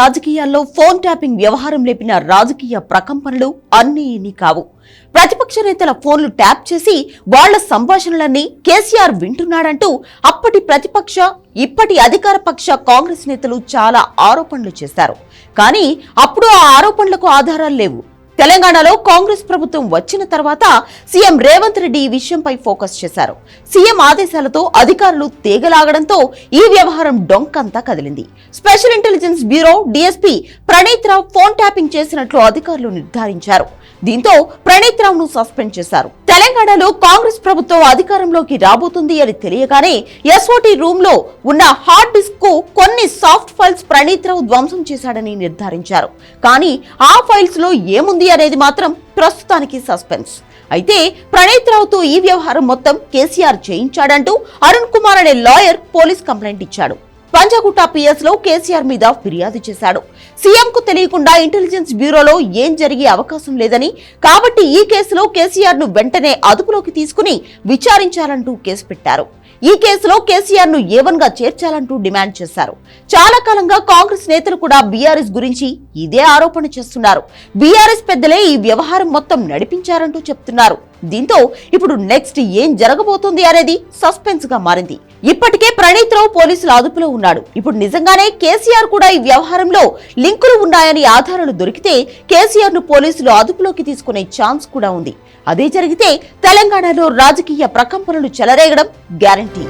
రాజకీయాల్లో phone tapping వ్యవహారం లేపిన రాజకీయ ప్రకంపనలు అన్నీ ఇన్ని కావు. ప్రతిపక్ష నేతల ఫోన్లు ట్యాప్ చేసి వాళ్ళ సంభాషణలన్నీ కేసీఆర్ వింటున్నాడంటూ అప్పటి ప్రతిపక్ష ఇప్పటి అధికార పక్ష కాంగ్రెస్ నేతలు చాలా ఆరోపణలు చేశారు. కానీ అప్పుడు ఆ ఆరోపణలకు ఆధారాలు లేవు. తెలంగాణలో కాంగ్రెస్ ప్రభుత్వం వచ్చిన తర్వాత సీఎం రేవంత్ రెడ్డి ఈ విషయంపై ఫోకస్ చేశారు. సీఎం ఆదేశాలతో అధికారులు తీగలాగడంతో ఈ వ్యవహారం డొంకంతా కదిలింది. Special intelligence bureau DSP Praneeth Rao phone tapping చేసినట్లు అధికారులు నిర్ధారించారు. దీంతో ప్రణీత్ రావును సస్పెండ్ చేశారు. తెలంగాణలో కాంగ్రెస్ ప్రభుత్వం అధికారంలోకి రాబోతుంది అని తెలియగానే ఎస్ఓటి రూమ్లో ఉన్న హార్డ్ డిస్క్కు కొన్ని సాఫ్ట్ ఫైల్స్ ప్రణీత్ రావు ధ్వంసం చేశాడని నిర్ధారించారు. కానీ ఆ ఫైల్స్లో ఏముంది అనేది మాత్రం ప్రస్తుతానికి సస్పెన్స్. అయితే ప్రణీత్ రావుతో ఈ వ్యవహారం మొత్తం కేసీఆర్ చేయించాడంటూ అరుణ్ కుమార్ అనే లాయర్ పోలీస్ కంప్లైంట్ ఇచ్చాడు. పంజాగుట్ట పిఎస్లో కేసీఆర్ మీద ఫిర్యాదు చేశాడు. సీఎం కు తెలియకుండా ఇంటెలిజెన్స్ బ్యూరోలో ఏం జరిగే అవకాశం లేదని కాబట్టి ఈ కేసులో కేసీఆర్ను వెంటనే అదుపులోకి తీసుకుని విచారించాలంటూ కేసు పెట్టారు. ఈ కేసులో కేసీఆర్ను ఏవన్గా చేర్చాలంటూ డిమాండ్ చేశారు. చాలా కాలంగా కాంగ్రెస్ నేతలు కూడా బీఆర్ఎస్ గురించి ఇదే ఆరోపణ చేస్తున్నారు. బీఆర్ఎస్ పెద్దలే ఈ వ్యవహారం మొత్తం నడిపించారంటూ చెప్తున్నారు. దీంతో ఇప్పుడు నెక్స్ట్ ఏం జరగబోతుంది అనేది సస్పెన్స్గా మారింది. ఇప్పటికే ప్రణీత్ రావు పోలీసుల అదుపులో ఉన్నాడు. ఇప్పుడు నిజంగానే కేసీఆర్ కూడా ఈ వ్యవహారంలో లింకులు ఉన్నాయని ఆధారాలు దొరికితే కేసీఆర్ను పోలీసులు అదుపులోకి తీసుకునే ఛాన్స్ కూడా ఉంది. అదే జరిగితే తెలంగాణలో రాజకీయ ప్రకంపనలు చెలరేగడం గ్యారంటీ.